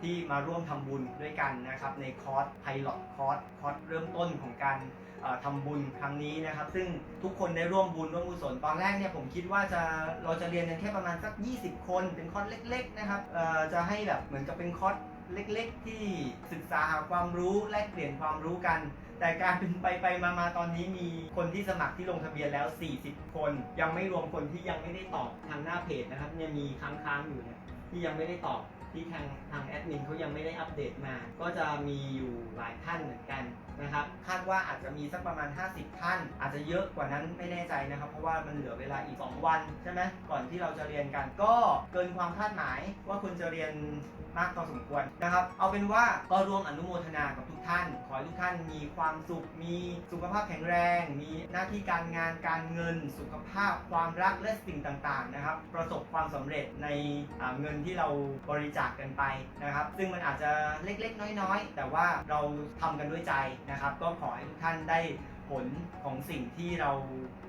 ที่มาร่วมทำบุญด้วยกันนะครับในคอร์สไพลอตคอร์สคอร์สเริ่มต้นของการเอ่อทำบุญครั้งนี้นะครับ ซึ่งทุกคนได้ร่วมบุญร่วมกุศลตอนแรกเนี่ยผมคิดว่าจะเราจะเรียนกันแค่ประมาณสัก 20 คน เป็นคอร์สเล็ก ๆ นะครับจะให้แบบเหมือนกับเป็นคอร์สเล็ก ๆ ที่ศึกษาหาความรู้แลกเปลี่ยนความรู้กัน แต่การเป็นไปไปมามาตอนนี้มีคนที่สมัครที่ลงทะเบียนแล้ว 40 คน ยังไม่รวมคนที่ยังไม่ได้ตอบทางหน้าเพจนะครับเนี่ยมีค้างๆอยู่เนี่ยที่ยังไม่ได้ตอบที่ทางทางแอดมินเขายังไม่ได้อัปเดตมา ก็จะมีอยู่หลายท่านเหมือนกัน นะครับคาดว่าอาจจะมีสักประมาณ 50 ท่าน อาจจะเยอะกว่านั้นไม่แน่ใจนะครับ เพราะว่ามันเหลือเวลาอีก 2 วันใช่ไหมก่อนที่เราจะเรียนกันก็เกินความคาดหมายว่าคุณจะเรียนมากพอสมควรนะครับ เอาเป็นว่าก็ร่วมอนุโมทนากับทุกท่าน ขอให้ทุกท่านมีความสุข มีสุขภาพแข็งแรง มีหน้าที่การงานการเงิน สุขภาพ ความรักและสิ่งต่างๆนะครับ ประสบความสำเร็จในเงินที่เราบริจาคกันไปนะครับ ซึ่งมันอาจจะเล็กๆ น้อยๆ แต่ว่าเราทำกันด้วยใจนะครับ ก็ขอให้ทุกท่านได้ผลของสิ่งที่เรา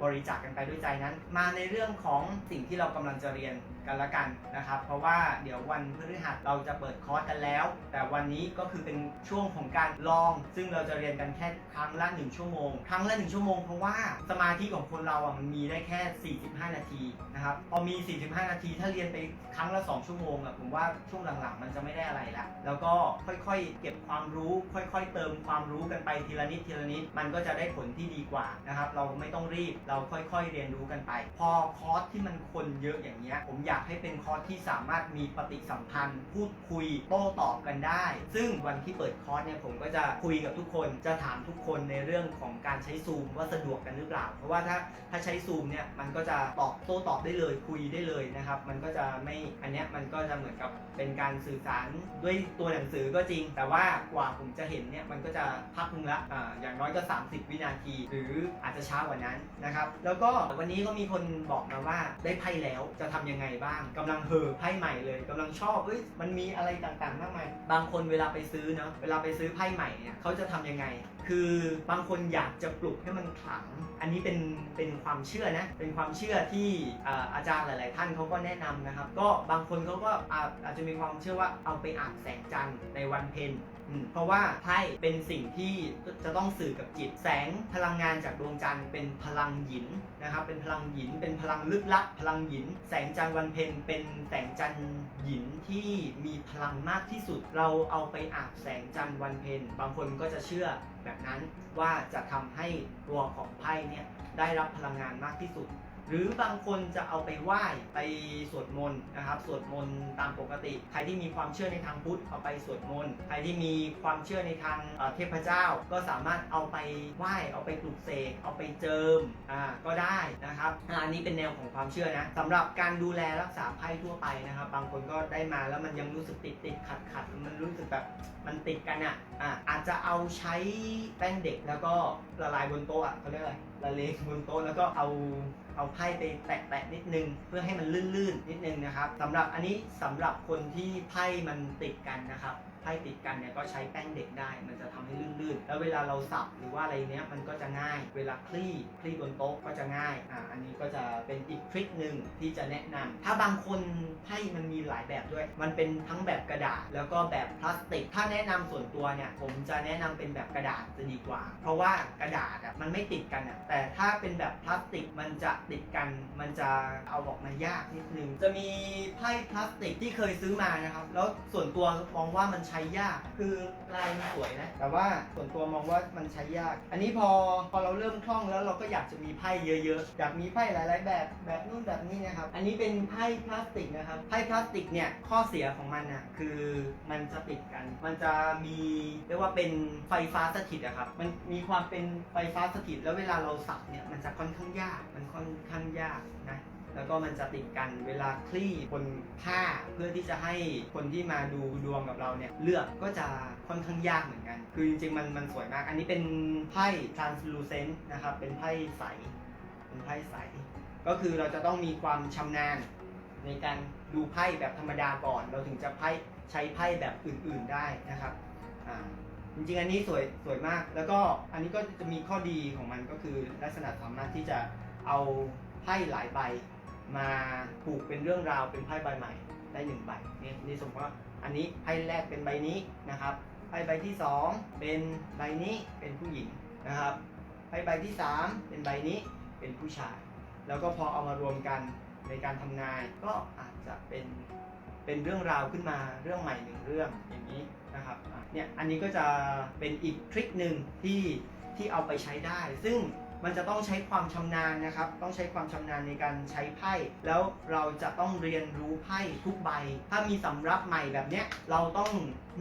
บริจาคกันไปด้วยใจนั้น มาในเรื่องของสิ่งที่เรากำลังจะเรียนกันละกันนะครับ เพราะว่าเดี๋ยววันพฤหัสเราจะเปิดคอร์สกันแล้ว แต่วันนี้ก็คือเป็นช่วงของการลอง ซึ่งเราจะเรียนกันแค่ครั้งละ 1 ชั่วโมง ครั้งละ 1 ชั่วโมงเพราะว่าสมาธิของคนเราอะมันมีได้แค่ 45 นาทีนะครับ พอมี 45 นาทีถ้าเรียนไปครั้งละ 2 ชั่วโมงอะผมว่าช่วงหลังๆ มันจะไม่ได้อะไรละแล้วก็ค่อยๆ เก็บความรู้ค่อย ๆ เติมความรู้กันไปทีละนิดทีละนิดมันก็จะได้ผลที่ดีกว่านะครับเราไม่ต้องรีบเราค่อย ๆ เรียนรู้กันไป พอคอร์สที่มันคนเยอะอย่างเงี้ยผมอยากากให้เป็นคอร์สที่สามารถมีปฏิสัมพันธ์ พูดคุยโต้ตอบกันได้ ซึ่งวันที่เปิดคอร์สเนี่ยผมก็จะคุยกับทุกคนจะถามทุกคนในเรื่องของการใช้ซูมว่าสะดวกกันหรือเปล่า เพราะว่าถ้าถ้าใช้ซูมเนี่ยมันก็จะตอบโต้ตอบได้เลยคุยได้เลยนะครับ มันก็จะไม่อันเนี้ยมันก็จะเหมือนกับเป็นการสื่อสารด้วยตัวหนังสือก็จริง แต่ว่ากว่าผมจะเห็นเนี่ยมันก็จะพักหนึงละอ่าอย่างน้อยก็ 30 วินาที หรืออาจจะช้ากว่านั้นนะครับ แล้วก็วันนี้ก็มีคนบอกมาว่าได้ไพ่แล้วจะทำยังไงบ้างกำลังเห่อไพ่ใหม่เลยกำลังชอบเอ้ยมันมีอะไรต่างๆมากมายบางคนเวลาไปซื้อเนาะเวลาไปซื้อไพ่ใหม่เนี่ยเขาจะทำยังไง คือบางคนอยากจะปลุกให้มันขลัง อันนี้เป็นเป็นความเชื่อนะเป็นความเชื่อที่อาอาจารย์หลาย ๆ ท่านเขาก็แนะนำนะครับ ก็บางคนเขาก็อาอาจจะมีความเชื่อว่าเอาไปอาบแสงจันทร์ในวันเพ็ญ เพราะว่าไพ่เป็นสิ่งที่จะต้องสื่อกับจิต แสงพลังงานจากดวงจันทร์เป็นพลังหยินนะครับ เป็นพลังหยิน เป็นพลังลึกลับพลังหยิน แสงจันทร์วันเพ็ญเป็นแสงจันทร์หยินที่มีพลังมากที่สุด เราเอาไปอาบแสงจันทร์วันเพ็ญบางคนก็จะเชื่อแบบนั้นว่าจะทำให้ตัวของไพ่เนี่ยได้รับพลังงานมากที่สุด หรือบางคนจะเอาไปไหว้ไปสวดมนต์นะครับสวดมนต์ตามปกติ ใครที่มีความเชื่อในทางพุทธเอาไปสวดมนต์ใครที่มีความเชื่อในทางเอ่อเทพเจ้า ก็สามารถเอาไปไหว้เอาไปปลุกเสกเอาไปเจิมอ่าก็ได้นะครับอันนี้เป็นแนวของความเชื่อนะสำหรับการดูแลรักษาไพ่ทั่วไปนะครับ บางคนก็ได้มาแล้วมันยังรู้สึกติดติดขัดขัดมันรู้สึกแบบมันติดกันอะอ่าอาจจะเอาใช้แป้งเด็กแล้วก็ละลายบนโต๊ะอะเขาเรียกอะไร ละเลงบนโต๊ะแล้วก็เอาเอาไพ่ไปแตะๆนิดนึง เพื่อให้มันลื่นๆนิดนึงนะครับสำหรับอันนี้สำหรับคนที่ไพ่มันติดกันนะครับ ไพ่ติดกันเนี่ยก็ใช้แป้งเด็กได้ มันจะทำให้ลื่นๆ แล้วเวลาเราสับหรือว่าอะไรเนี้ยมันก็จะง่าย เวลาคลี่คลี่บนโต๊ะก็จะง่าย อ่า อันนี้ก็จะเป็นอีกทริคหนึ่งที่จะแนะนำถ้าบางคนไพ่มันมีหลายแบบด้วย มันเป็นทั้งแบบกระดาษ แล้วก็แบบพลาสติก ถ้าแนะนำส่วนตัวเนี่ยผมจะแนะนำเป็นแบบกระดาษจะดีกว่า เพราะว่ากระดาษอะมันไม่ติดกันอะ แต่ถ้าเป็นแบบพลาสติกมันจะติดกัน มันจะเอาออกมายากนิดนึง จะมีไพ่พลาสติกที่เคยซื้อมานะครับ แล้วส่วนตัวมองว่ามันใช้ยาก คือลายมันสวยนะ แต่ว่าส่วนตัวมองว่ามันใช้ยาก อันนี้พอพอเราเริ่มคล่องแล้วเราก็อยากจะมีไพ่เยอะๆ อยากมีไพ่หลาย ๆ แบบแบบนู่นแบบนี้นะครับ อันนี้เป็นไพ่พลาสติกนะครับ ไพ่พลาสติกเนี่ยข้อเสียของมันอะคือมันจะติดกัน มันจะมีเรียกว่าเป็นไฟฟ้าสถิตอะครับ มันมีความเป็นไฟฟ้าสถิต แล้วเวลาเราสับเนี่ยมันจะค่อนข้างยาก มันค่อนข้างยากนะ แล้วก็มันจะติดกันเวลาคลี่บนผ้าเพื่อที่จะให้คนที่มาดูดวงกับเราเนี่ยเลือกก็จะค่อนข้างยากเหมือนกัน คือจริงๆมันมันสวยมาก อันนี้เป็นไพ่ translucent นะครับ เป็นไพ่ใส เป็นไพ่ใส ก็คือเราจะต้องมีความชำนาญในการดูไพ่แบบธรรมดาก่อน เราถึงจะไพ่ใช้ไพ่แบบอื่นๆได้นะครับอ่าจริงๆ อันนี้สวยสวยมาก แล้วก็อันนี้ก็จะมีข้อดีของมันก็คือลักษณะสามารถที่จะเอาไพ่หลายใบ มาผูกเป็นเรื่องราวเป็นไพ่ใบใหม่ได้หนึ่งใบนี่นี่สมมติว่าอันนี้ไพ่แรกเป็นใบนี้นะครับไพ่ใบที่สองเป็นใบนี้เป็นผู้หญิงนะครับไพ่ใบที่สามเป็นใบนี้เป็นผู้ชาย แล้วก็พอเอามารวมกันในการทำนายก็อาจจะเป็นเป็นเรื่องราวขึ้นมาเรื่องใหม่หนึ่งเรื่องอย่างนี้นะครับเนี่ยอันนี้ก็จะเป็นอีกทริคหนึ่งที่ที่เอาไปใช้ได้ ซึ่ง มันจะต้องใช้ความชำนาญนะครับ ต้องใช้ความชำนาญในการใช้ไพ่ แล้วเราจะต้องเรียนรู้ไพ่ทุกใบ ถ้ามีสำรับใหม่แบบเนี้ย เราต้อง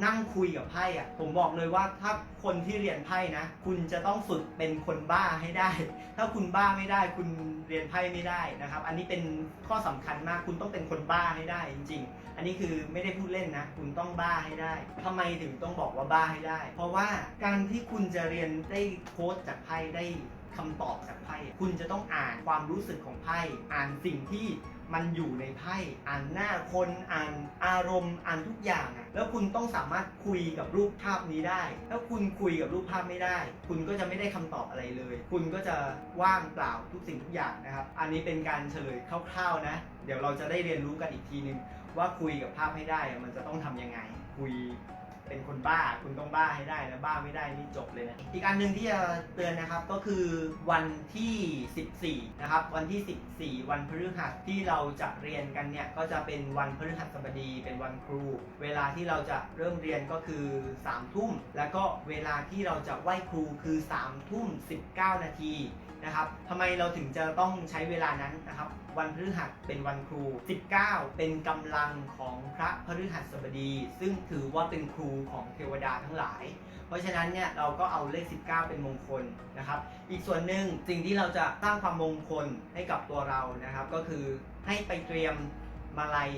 นั่งคุยกับไพ่อะผมบอกเลยว่าถ้าคนที่เรียนไพ่นะ คุณจะต้องฝึกเป็นคนบ้าให้ได้ ถ้าคุณบ้าไม่ได้ คุณเรียนไพ่ไม่ได้นะครับ อันนี้เป็นข้อสำคัญมาก คุณต้องเป็นคนบ้าให้ได้จริง ๆ อันนี้คือไม่ได้พูดเล่นนะ คุณต้องบ้าให้ได้ทำไมถึงต้องบอกว่าบ้าให้ได้ เพราะว่าการที่คุณจะเรียนได้โค้ดจากไพ่ได้ คำตอบจากไพ่คุณจะต้องอ่านความรู้สึกของไพ่อ่านสิ่งที่มันอยู่ในไพ่อ่านหน้าคนอ่านอารมณ์อ่านทุกอย่างอะแล้วคุณต้องสามารถคุยกับรูปภาพนี้ได้ถ้าคุณคุยกับรูปภาพไม่ได้ คุณก็จะไม่ได้คำตอบอะไรเลย คุณก็จะว่างเปล่าทุกสิ่งทุกอย่างนะครับ อันนี้เป็นการเฉลยคร่าวๆนะ เดี๋ยวเราจะได้เรียนรู้กันอีกทีนึงว่าคุยกับภาพให้ได้มันจะต้องทำยังไง คุย เป็นคนบ้าคุณต้องบ้าให้ได้นะบ้าไม่ได้นี่จบเลยนะอีกอันหนึ่งที่จะเตือนนะครับก็คือวันที่ 14 นะครับ วันที่ 14 วันพฤหัสที่เราจะเรียนกันเนี่ยก็จะเป็นวันพฤหัสบดี เป็นวันครู เวลาที่เราจะเริ่มเรียนก็คือ3ทุ่มแล้วก็เวลาที่เราจะไหว้ครูคือ3ทุ่ม19 นาที นะครับทำไมเราถึงจะต้องใช้เวลานั้นนะครับ วันพฤหัสเป็นวันครู 19 เป็นกำลังของพระพฤหัสบดี ซึ่งถือว่าเป็นครูของเทวดาทั้งหลาย เพราะฉะนั้นเนี่ยเราก็เอาเลข 19 เป็นมงคลนะครับ อีกส่วนหนึ่งสิ่งที่เราจะสร้างความมงคลให้กับตัวเรานะครับ ก็คือให้ไปเตรียมมาลัย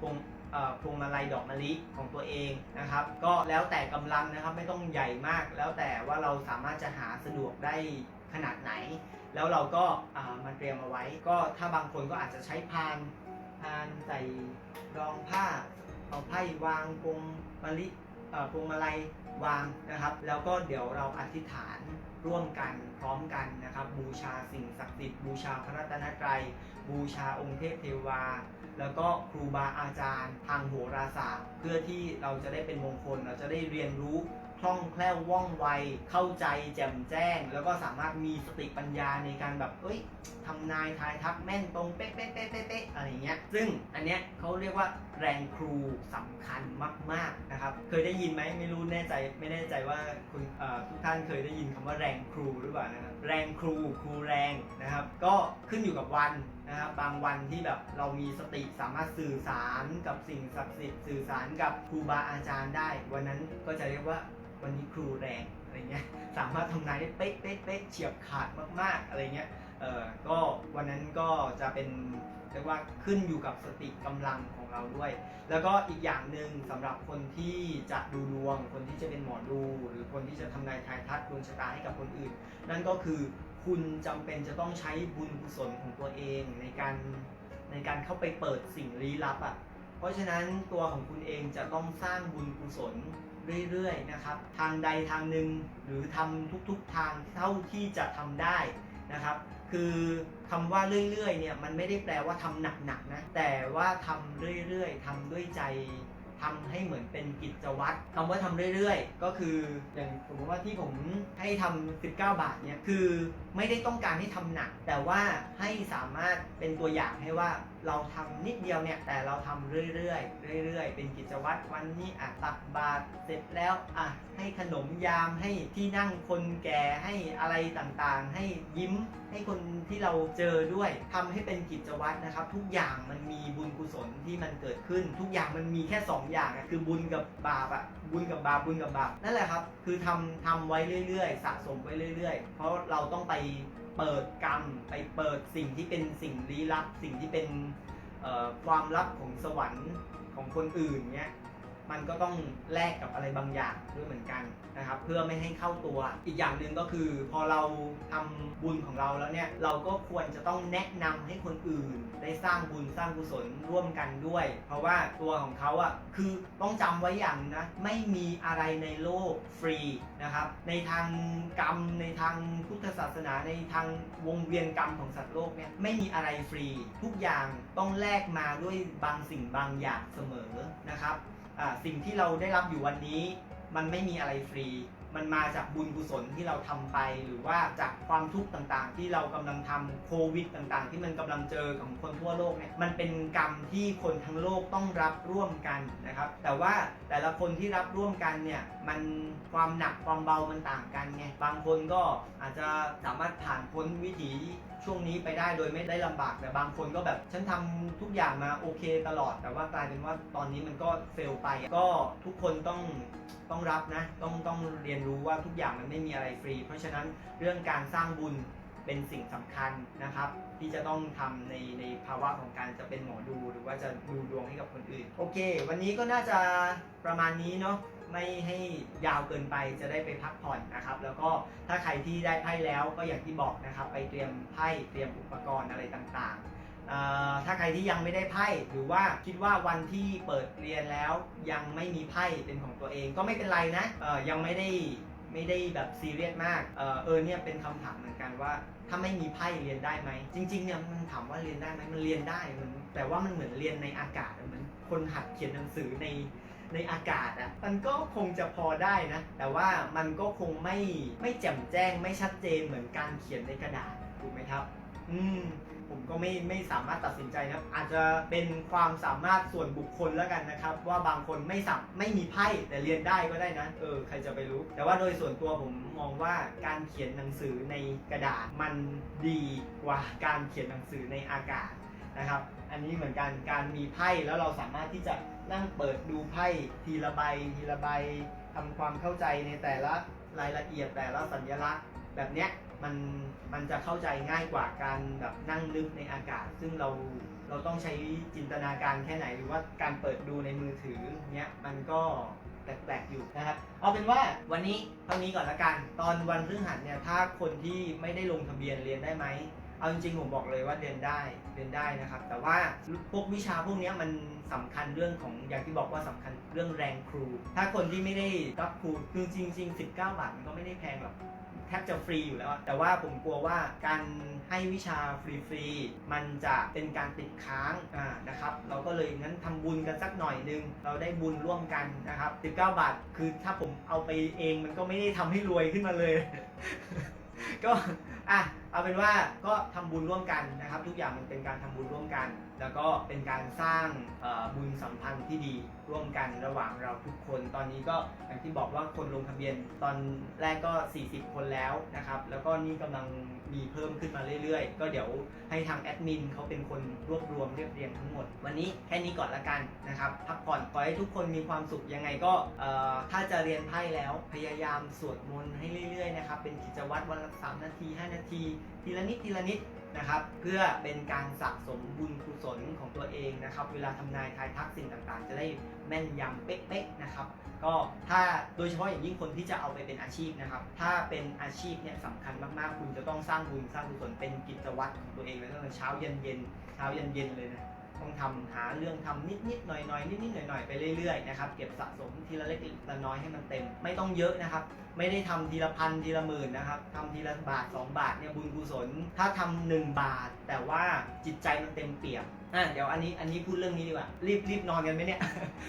พวงเอ่อพวงมาลัยดอกมะลิของตัวเองนะครับ ก็แล้วแต่กำลังนะครับไม่ต้องใหญ่มาก แล้วแต่ว่าเราสามารถจะหาสะดวกได้ ขนาดไหน แล้วเราก็มาเตรียมเอาไว้ ก็ถ้าบางคนก็อาจจะใช้พานพานใส่รองผ้า เอาไพ่วางพวงมะลิอ่อพวงมาลัยวางนะครับ แล้วก็เดี๋ยวเราอธิษฐานร่วมกันพร้อมกันนะครับ บูชาสิ่งศักดิ์สิทธิ์บูชาพระรัตนตรัยบูชาองค์เทพเทวา แล้วก็ครูบาอาจารย์ ทางโหราศาสตร์ เพื่อที่เราจะได้เป็นมงคลเราจะได้เรียนรู้ คล่องแคล่วว่องไว เข้าใจแจ่มแจ้ง แล้วก็สามารถมีสติปัญญาในการแบบเอ้ยทำนายทายทักแม่นตรงเป๊ะเป๊ะเป๊ะเป๊ะเป๊ะอะไรเงี้ย ซึ่งอันเนี้ยเขาเรียกว่าแรงครูสำคัญมากๆนะครับ เคยได้ยินไหมไม่รู้แน่ใจไม่แน่ใจว่าคุณทุกท่านเคยได้ยินคำว่าแรงครูหรือเปล่านะครับ แรงครูครูแรงนะครับ ก็ขึ้นอยู่กับวันนะครับบางวันที่แบบเรามีสติสามารถสื่อสารกับสิ่งศักดิ์สิทธิ์สื่อสารกับครูบาอาจารย์ได้ วันนั้นก็จะเรียกว่า วันนี้ครูแรงอะไรเงี้ยสามารถทำนายได้เป๊ะเป๊ะเป๊ะเฉียบขาดมากๆอะไรเงี้ยเออก็วันนั้นก็จะเป็นเรียกว่าขึ้นอยู่กับสติกำลังของเราด้วย แล้วก็อีกอย่างหนึ่งสำหรับคนที่จะดูดวง คนที่จะเป็นหมอดู หรือคนที่จะทำนายทายทักดวงชะตาให้กับคนอื่น นั่นก็คือคุณจำเป็นจะต้องใช้บุญกุศลของตัวเองในการในการเข้าไปเปิดสิ่งลี้ลับอะ่ะเพราะฉะนั้นตัวของคุณเองจะต้องสร้างบุญกุศล เรื่อยๆนะครับ ทางใดทางหนึ่งหรือทำทุกๆทางเท่าที่จะทำได้นะครับ คือคำว่าเรื่อยๆเนี่ยมันไม่ได้แปลว่าทำหนักๆนะแต่ว่าทำเรื่อยๆทำด้วยใจ ทำให้เหมือนเป็นกิจวัตรคำว่าทำเรื่อยๆ ก็คืออย่างสมมติว่าที่ผมให้ทำ19 บาทเนี่ยคือไม่ได้ต้องการให้ทำหนัก แต่ว่าให้สามารถเป็นตัวอย่างให้ว่าเราทำนิดเดียวเนี่ยแต่เราทำเรื่อยๆเรื่อย ๆ เป็นกิจวัตรวันนี้อะตักบาตรเสร็จแล้วอะให้ขนมยามให้ที่นั่งคนแก่ให้อะไรต่างๆ ให้ยิ้มให้คนที่เราเจอด้วยทำให้เป็นกิจวัตรนะครับ ทุกอย่างมันมีบุญกุศลที่มันเกิดขึ้น ทุกอย่างมันมีแค่สอย่างอะคือบุญกับบาปอะบุญกับบาปบุญกับบาปนั่นแหละครับ คือทำทำไว้เรื่อยๆ สะสมไว้เรื่อย ๆ เพราะเราต้องไปเปิดกรรม ไปเปิดสิ่งที่เป็นสิ่งลี้ลับ สิ่งที่เป็นความลับของสวรรค์ของคนอื่นเนี้ยมันก็ต้องแลกกับอะไรบางอย่างด้วยเหมือนกัน นะครับเพื่อไม่ให้เข้าตัว อีกอย่างหนึ่งก็คือ พอเราทำบุญของเราแล้วเนี่ยเราก็ควรจะต้องแนะนำให้คนอื่น ได้สร้างบุญสร้างกุศลร่วมกันด้วย เพราะว่าตัวของเขาอะ่ะคือต้องจำไว้อย่างนะไม่มีอะไรในโลกฟรีนะครับในทางกรรมในทางพุทธศาสนาในทางวงเวียนกรรมของสัตว์โลกเนี่ยไม่มีอะไรฟรี ทุกอย่างต้องแลกมาด้วยบางสิ่งบางอย่างเสมอนะครับสิ่งที่เราได้รับอยู่วันนี้ มันไม่มีอะไรฟรี มันมาจากบุญกุศลที่เราทำไป หรือว่าจากความทุกข์ต่างๆ ที่เรากำลังทำโควิดต่างๆ ที่มันกำลังเจอของคนทั่วโลกเนี่ยมันเป็นกรรมที่คนทั้งโลกต้องรับร่วมกันนะครับ แต่ว่าแต่ละคนที่รับร่วมกันเนี่ยมันความหนักความเบามันต่างกันไงบางคนก็อาจจะสามารถผ่านพ้นวิถีช่วงนี้ไปได้โดยไม่ได้ลำบากแต่บางคนก็แบบฉันทำทุกอย่างมาโอเคตลอด แต่ว่ากลายเป็นว่าตอนนี้มันก็เฟลไปก็ทุกคนต้องต้องรับนะต้องต้องเรียนรู้ว่าทุกอย่างมันไม่มีอะไรฟรี เพราะฉะนั้นเรื่องการสร้างบุญเป็นสิ่งสำคัญนะครับ ที่จะต้องทำในในภาวะของการจะเป็นหมอดูหรือว่าจะดูดวงให้กับคนอื่น โอเค วันนี้ก็น่าจะประมาณนี้เนาะไม่ให้ยาวเกินไปจะได้ไปพักผ่อนนะครับ แล้วก็ถ้าใครที่ได้ไพ่แล้วก็อย่างที่บอกนะครับ ไปเตรียมไพ่เตรียมอุปกรณ์อะไรต่างๆ ถ้าใครที่ยังไม่ได้ไพ่หรือว่าคิดว่าวันที่เปิดเรียนแล้วยังไม่มีไพ่เป็นของตัวเองก็ไม่เป็นไรนะยังไม่ได้ไม่ได้แบบซีเรียสมากเออเนี่ยเป็นคำถามเหมือนกันว่าถ้าไม่มีไพ่เรียนได้ไหมจริงๆเนี่ยมันถามว่าเรียนได้ไหมมันเรียนได้มันแต่ว่ามันเหมือนเรียนในอากาศเหมือนคนหัดเขียนหนังสือในในอากาศอะมันก็คงจะพอได้นะ แต่ว่ามันก็คงไม่ไม่แจ่มแจ้งไม่ชัดเจนเหมือนการเขียนในกระดาษถูกไหมครับ อืม ผมก็ไม่ไม่สามารถตัดสินใจนะอาจจะเป็นความสามารถส่วนบุคคลแล้วกันนะครับ ว่าบางคนไม่สับไม่มีไพ่แต่เรียนได้ก็ได้นะเออใครจะไปรู้ แต่ว่าโดยส่วนตัวผมมองว่าการเขียนหนังสือในกระดาษมันดีกว่าการเขียนหนังสือในอากาศนะครับ อันนี้เหมือนกันการมีไพ่แล้วเราสามารถที่จะนั่งเปิดดูไพ่ทีละใบทีละใบทำความเข้าใจในแต่ละรายละเอียดแต่ละสัญลักษณ์ แบบเนี้ย มันมันจะเข้าใจง่ายกว่าการแบบนั่งนึกในอากาศ ซึ่งเราเราต้องใช้จินตนาการแค่ไหนหรือว่าการเปิดดูในมือถือเนี้ยมันก็แปลกๆอยู่นะครับ เอาเป็นว่าวันนี้เท่านี้ก่อนละกัน ตอนวันพฤหัสเนี่ยถ้าคนที่ไม่ได้ลงทะเบียนเรียนได้ไหมเอาจริงๆผมบอกเลยว่าเรียนได้เรียนได้นะครับ แต่ว่าพวกวิชาพวกเนี้ยมันสำคัญเรื่องของอย่างที่บอกว่าสำคัญเรื่องแรงครู ถ้าคนที่ไม่ได้รับครูคือจริง ๆ 19 บาทมันก็ไม่ได้แพงหรอก แทบจะฟรีอยู่แล้วอะแต่ว่าผมกลัวว่าการให้วิชาฟรีๆมันจะเป็นการติดค้างอ่านะครับ เราก็เลยงั้นทำบุญกันสักหน่อยนึง เราได้บุญร่วมกันนะครับ19 บาท คือถ้าผมเอาไปเองมันก็ไม่ได้ทำให้รวยขึ้นมาเลย ก็อะ เอาเป็นว่าก็ทำบุญร่วมกันนะครับ ทุกอย่างมันเป็นการทำบุญร่วมกัน แล้วก็เป็นการสร้างบุญสัมพันธ์ที่ดีร่วมกันระหว่างเราทุกคน ตอนนี้ก็อย่างที่บอกว่าคนลงทะเบียนตอนแรกก็ 40 คนแล้วนะครับ แล้วก็นี่กำลังมีเพิ่มขึ้นมาเรื่อยๆ ก็เดี๋ยวให้ทางแอดมินเขาเป็นคนรวบรวมเรียบเรียงทั้งหมด วันนี้แค่นี้ก่อนละกันนะครับพักผ่อนขอให้ทุกคนมีความสุขยังไงก็ถ้าจะเรียนไพ่แล้วพยายามสวดมนต์ให้เรื่อยๆนะครับเป็นกิจวัตรวันละ3นาที 5 นาทีทีละนิดทีละนิดนะครับ เพื่อเป็นการสะสมบุญกุศลของตัวเองนะครับ เวลาทำนายทายทักสิ่งต่างๆ จะได้แม่นยำเป๊ะๆนะครับ ก็ถ้าโดยเฉพาะอย่างยิ่งคนที่จะเอาไปเป็นอาชีพนะครับ ถ้าเป็นอาชีพเนี่ยสำคัญมากๆ คุณจะต้องสร้างบุญสร้างกุศลเป็นกิจวัตรของตัวเองเลยตั้งแต่เช้าเย็นเย็นเช้าเย็นเย็นเลยนะ ต้องทำหาเรื่องทำนิดๆหน่อยๆนิดๆหน่อยๆไปเรื่อยๆนะครับเก็บสะสมทีละเล็กทีละน้อยให้มันเต็ม ไม่ต้องเยอะนะครับ ไม่ได้ทำทีละพันทีละหมื่นนะครับทำทีละบาท 2 บาทเนี่ยบุญกุศล ถ้าทำหนึ่งบาท แต่ว่าจิตใจมันเต็มเปี่ยมอะเดี๋ยวอันนี้อันนี้พูดเรื่องนี้ดีกว่ารีบรีบนอนกันไหมเนี่ย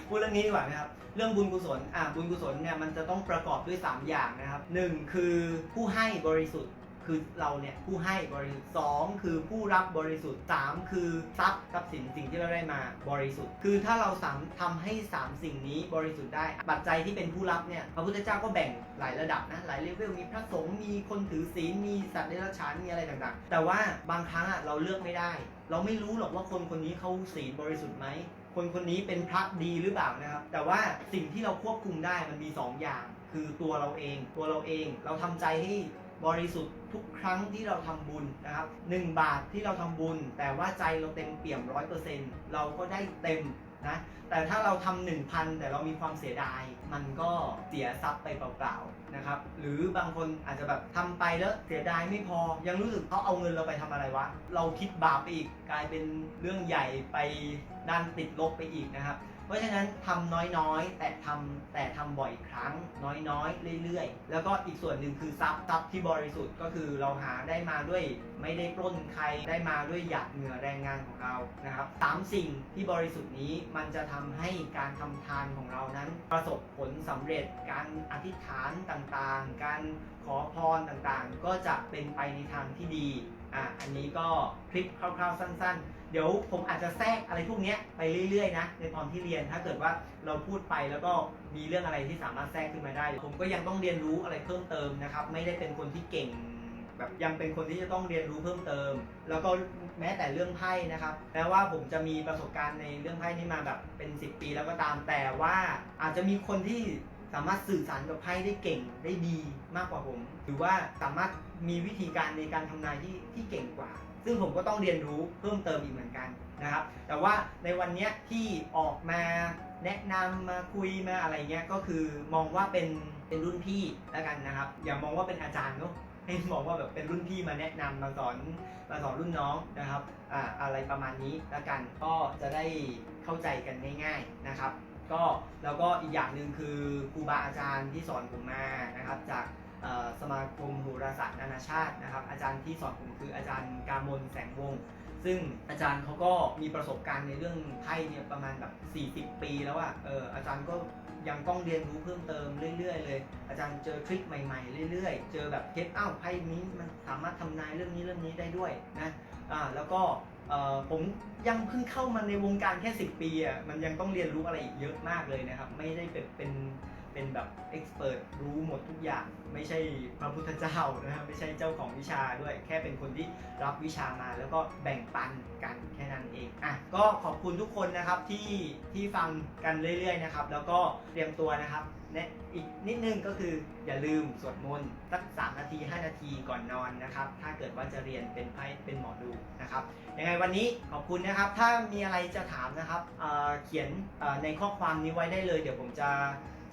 พูดเรื่องนี้ดีกว่านะครับเรื่องบุญกุศลอะบุญกุศลเนี่ยมันจะต้องประกอบด้วย 3 อย่างนะครับหนึ่งคือผู้ให้บริสุทธิ์ คือเราเนี่ยผู้ให้บริสุทธิ์สองคือผู้รับบริสุทธิ์สามคือทรัพย์ทรัพย์สินสิ่งที่เราได้มาบริสุทธิ์ คือถ้าเราสามทำให้สามสิ่งนี้บริสุทธิ์ได้ ปัจจัยที่เป็นผู้รับเนี่ยพระพุทธเจ้าก็แบ่งหลายระดับนะหลายเลเวลมีพระสงฆ์มีคนถือศีลมีสัตว์เดรัจฉานมีอะไรต่างๆ แต่ว่าบางครั้งอะเราเลือกไม่ได้ เราไม่รู้หรอกว่าคนคนนี้เขาศีลบริสุทธิ์ไหมคนคนนี้เป็นพระดีหรือเปล่านะครับ แต่ว่าสิ่งที่เราควบคุมได้มันมี2อย่าง คือตัวเราเอง ตัวเราเอง เราทำใจให้บริสุทธิ์ ทุกครั้งที่เราทำบุญนะครับหนึ่งบาทที่เราทำบุญ แต่ว่าใจเราเต็มเปี่ยมร้อยเปอร์เซ็นต์เราก็ได้เต็มนะแต่ถ้าเราทำหนึ่งพันแต่เรามีความเสียดาย มันก็เสียทรัพย์ไปเปล่าๆนะครับหรือบางคนอาจจะแบบทำไปแล้วเสียดายไม่พอ ยังรู้สึกเขาเอาเงินเราไปทำอะไรวะ เราคิดบาปไปอีก กลายเป็นเรื่องใหญ่ไปด้านติดลบไปอีกนะครับ เพราะฉะนั้นทำน้อยๆ แต่ทำแต่ทำบ่อยครั้งน้อยๆ เรื่อยๆ แล้วก็อีกส่วนหนึ่งคือทรัพย์ทรัพย์ที่บริสุทธิ์ก็คือเราหาได้มาด้วยไม่ได้ปล้นใครได้มาด้วยหยาดเหงื่อแรงงานของเรานะครับสามสิ่งที่บริสุทธิ์นี้มันจะทำให้การทำทานของเรานั้น ประสบผลสำเร็จการอธิษฐานต่างๆ การขอพรต่างๆ ก็จะเป็นไปในทางที่ดีอะอันนี้ก็คลิปคร่าวๆสั้น ๆ เดี๋ยวผมอาจจะแทรกอะไรพวกนี้ไปเรื่อยๆนะในตอนที่เรียนถ้าเกิดว่าเราพูดไปแล้วก็มีเรื่องอะไรที่สามารถแทรกขึ้นมาได้ ผมก็ยังต้องเรียนรู้อะไรเพิ่มเติมนะครับ ไม่ได้เป็นคนที่เก่งแบบยังเป็นคนที่จะต้องเรียนรู้เพิ่มเติม แล้วก็แม้แต่เรื่องไพ่นะครับแม้ว่าผมจะมีประสบการณ์ในเรื่องไพ่นี้มาแบบเป็น 10 ปีแล้วก็ตามแต่ว่าอาจจะมีคนที่สามารถสื่อสารกับไพ่ได้เก่งได้ดีมากกว่าผม หรือว่าสามารถมีวิธีการในการทำนายที่ที่เก่งกว่า ซึ่งผมก็ต้องเรียนรู้เพิ่มเติมอีกเหมือนกันนะครับ แต่ว่าในวันนี้ที่ออกมาแนะนำมาคุยมาอะไรเงี้ยก็คือมองว่าเป็นเป็นรุ่นพี่แล้วกันนะครับ อย่ามองว่าเป็นอาจารย์เนาะให้มองว่าแบบเป็นรุ่นพี่มาแนะนำมาสอนมาสอนรุ่นน้องนะครับอ่าอะไรประมาณนี้แล้วกันก็จะได้เข้าใจกันง่าย ๆนะครับ ก็แล้วก็อีกอย่างหนึ่งคือครูบาอาจารย์ที่สอนผมมานะครับ จาก สมาคมโหราศาสตร์นานาชาตินะครับ อาจารย์ที่สอนผมคืออาจารย์กามลแสงวงศ์ซึ่งอาจารย์เขาก็มีประสบการณ์ในเรื่องไพ่เนี่ยประมาณแบบ 40 ปีแล้วอะเอออาจารย์ก็ยังต้องเรียนรู้เพิ่มเติมเรื่อย ๆ เลย อาจารย์เจอทริคใหม่ๆ เรื่อยๆ เจอแบบเคสอ้าวไพ่นี้มันสามารถทำนายเรื่องนี้เรื่องนี้ได้ด้วยนะอ่าแล้วก็เออผมยังเพิ่งเข้ามาในวงการแค่ 10 ปีอะมันยังต้องเรียนรู้อะไรอีกเยอะมากเลยนะครับ ไม่ได้เป็นเป็น เป็นแบบเอ็กซ์เพรสรู้หมดทุกอย่าง ไม่ใช่พระพุทธเจ้านะครับไม่ใช่เจ้าของวิชาด้วย แค่เป็นคนที่รับวิชามาแล้วก็แบ่งปันกันแค่นั้นเองอะก็ขอบคุณทุกคนนะครับที่ที่ฟังกันเรื่อยๆนะครับ แล้วก็เตรียมตัวนะครับแนะอีกนิดนึงก็คืออย่าลืมสวดมนต์สักสามนาที 5 นาทีก่อนนอนนะครับ ถ้าเกิดว่าจะเรียนเป็นไพ่เป็นหมอดูนะครับยังไงวันนี้ขอบคุณนะครับ ถ้ามีอะไรจะถามนะครับเเขียนในข้อความนี้ไว้ได้เลย เดี๋ยวผมจะ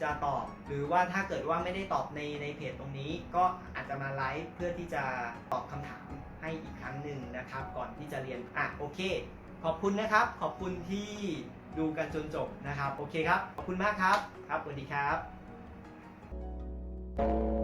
จะตอบ หรือว่าถ้าเกิดว่าไม่ได้ตอบในในเพจตรงนี้ ก็อาจจะมาไลฟ์เพื่อที่จะตอบคำถามให้อีกครั้งหนึ่งนะครับ ก่อนที่จะเรียนอะโอเค ขอบคุณนะครับ ขอบคุณที่ดูกันจนจบนะครับ โอเคครับ ขอบคุณมากครับ ครับสวัสดีครับ thank you